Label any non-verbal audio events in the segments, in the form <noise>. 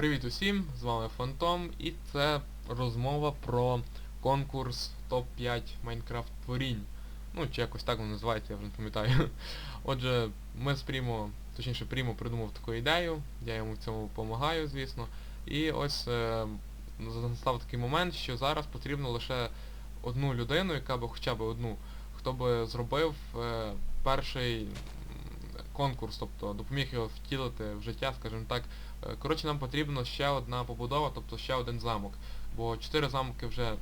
Привіт усім, з вами Фантом і це розмова про конкурс топ-5 Майнкрафт творінь. Ну, чи якось так воно називається, я вже не пам'ятаю. <laughs> Отже, ми з Прімо, точніше Прімо придумав таку ідею, я йому в цьому допомагаю, звісно. І ось е, настав такий момент, що зараз потрібно лише одну людину, яка би хоча б одну, хто би зробив е, перший конкурс, тобто допоміг його втілити в життя, скажімо так. Е, Коротше, нам потрібна ще одна побудова, тобто ще один замок. Бо чотири замки вже...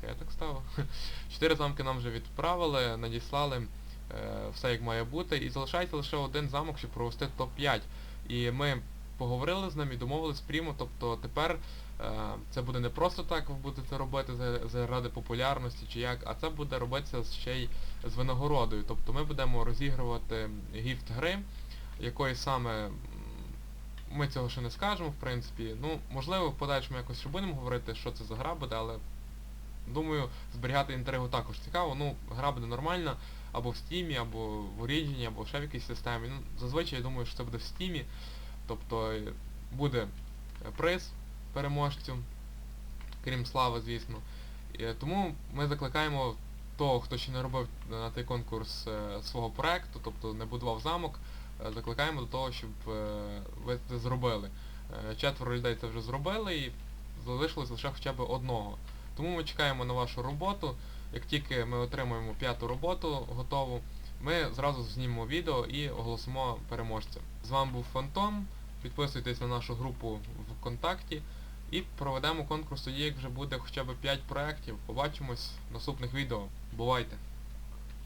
Це я так ставив? <laughs> Чотири замки нам вже відправили, надіслали е, все як має бути. І залишається лише один замок, щоб провести топ-5. І ми поговорили з ним і домовились прямо, тобто тепер е, це буде не просто так ви будете робити за- заради популярності чи як, а це буде робитися ще й з винагородою. Тобто ми будемо розігрувати гіфт гри, якої саме ми цього ще не скажемо, в принципі. Ну, можливо, в подальшому якось ще будемо говорити, що це за гра буде, але думаю, зберігати інтригу також цікаво. Ну, гра буде нормальна, або в Steam, або в Origin, або ще в якійсь системі. Ну, зазвичай я думаю, що це буде в Steam. Тобто буде е, приз переможцю, крім слави, звісно. Е, тому ми закликаємо того, хто ще не робив на цей конкурс е, свого проекту, тобто не будував замок, закликаємо до того, щоб ви це зробили. Четверо людей це вже зробили і залишилось лише хоча б одного. Тому ми чекаємо на вашу роботу. Як тільки ми отримаємо п'яту роботу готову, ми зразу знімемо відео і оголосимо переможця. З вами був Фантом. Підписуйтесь на нашу групу ВКонтакті і проведемо конкурс тоді, як вже буде хоча б 5 проєктів. Побачимось в наступних відео. Бувайте!